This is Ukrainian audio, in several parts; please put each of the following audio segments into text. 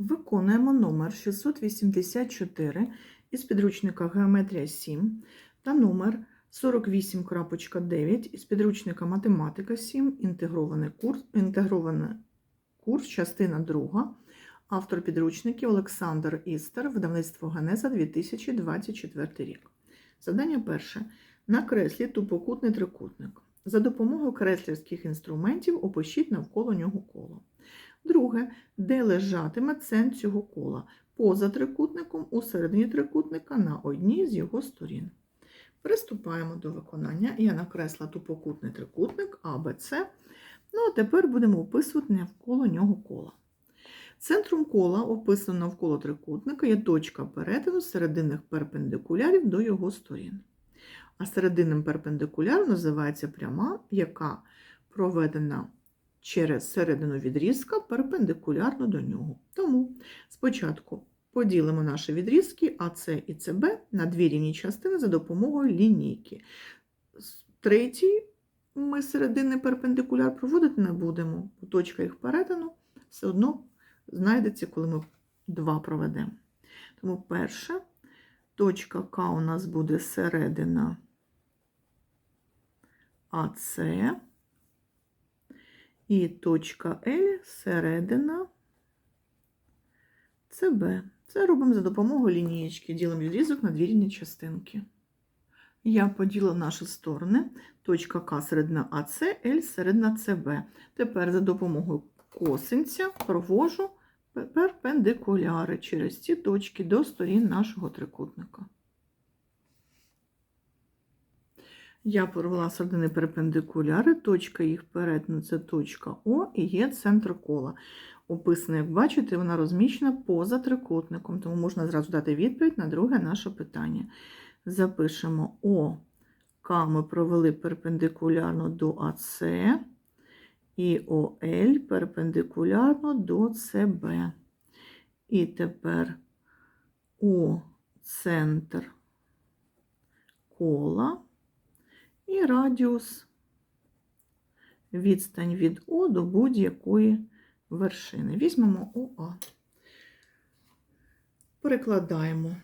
Виконуємо номер 684 із підручника Геометрія 7 та номер 48.9 із підручника Математика 7, інтегрований курс, інтегрований курс, частина 2, автор підручників Олександр Істер, видавництво Генеза 2024 рік. Завдання перше. Накреслі тупокутний трикутник. За допомогою креслярських інструментів опишіть навколо нього коло. Друге, де лежатиме центр цього кола поза трикутником у середині трикутника на одній з його сторін. Приступаємо до виконання. Я накресла тупокутний трикутник АБЦ. Ну а тепер будемо описувати навколо нього кола. Центром кола, описано навколо трикутника, є точка перетину серединних перпендикулярів до його сторін. А серединним перпендикуляром називається пряма, яка проведена через середину відрізка перпендикулярно до нього. Тому спочатку поділимо наші відрізки АС і СБ на дві рівні частини за допомогою лінійки. Третій ми серединний перпендикуляр проводити не будемо. Точка їх перетину все одно знайдеться, коли ми два проведемо. Тому перша точка К у нас буде середина АС і точка L середина СБ. Це робимо за допомогою лінієчки. Ділимо відрізок на дві рівні частинки. Я поділила наші сторони. Точка К середина АС, L середина СБ. Тепер за допомогою косинця провожу перпендикуляри через ці точки до сторін нашого трикутника. Я провела середини перпендикуляри, точка їх перетину це точка О і є центр кола. Описана, як бачите, вона розміщена поза трикутником, тому можна зразу дати відповідь на друге наше питання. Запишемо О, К ми провели перпендикулярно до АС і ОЛ перпендикулярно до СБ. І тепер О центр кола і радіус відстань від О до будь-якої вершини. Візьмемо ОА. Перекладаємо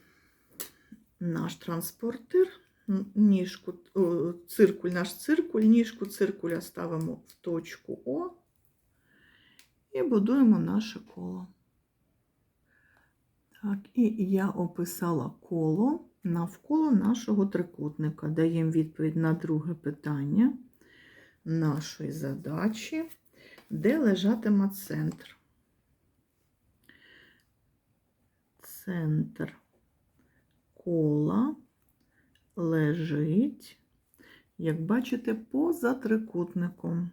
наш транспортир, ніжку, циркуль, наш циркуль, ніжку циркуля ставимо в точку О і будуємо наше коло. Так, і я описала коло навколо нашого трикутника. Даємо відповідь на друге питання нашої задачі, де лежатиме центр. Центр кола лежить, як бачите, поза трикутником.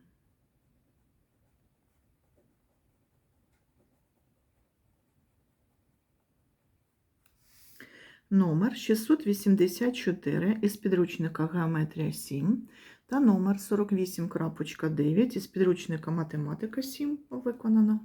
Номер 684 із підручника Геометрія 7 та номер 48.9 із підручника Математика 7 виконано.